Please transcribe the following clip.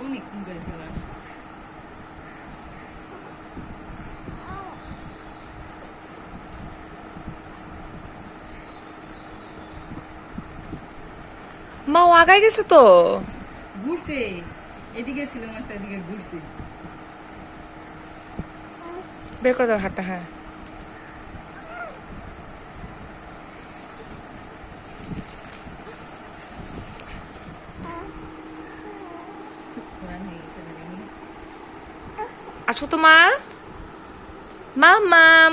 চলে আসে মা ও আগায় গেছে তো ঘুরছে এদিকে ছিল একটা এদিকে ঘুরছে বের করে দাও হাতটা হ্যাঁ ঘোরান হয়ে গেছে দেখি আসো তো মা মাম মাম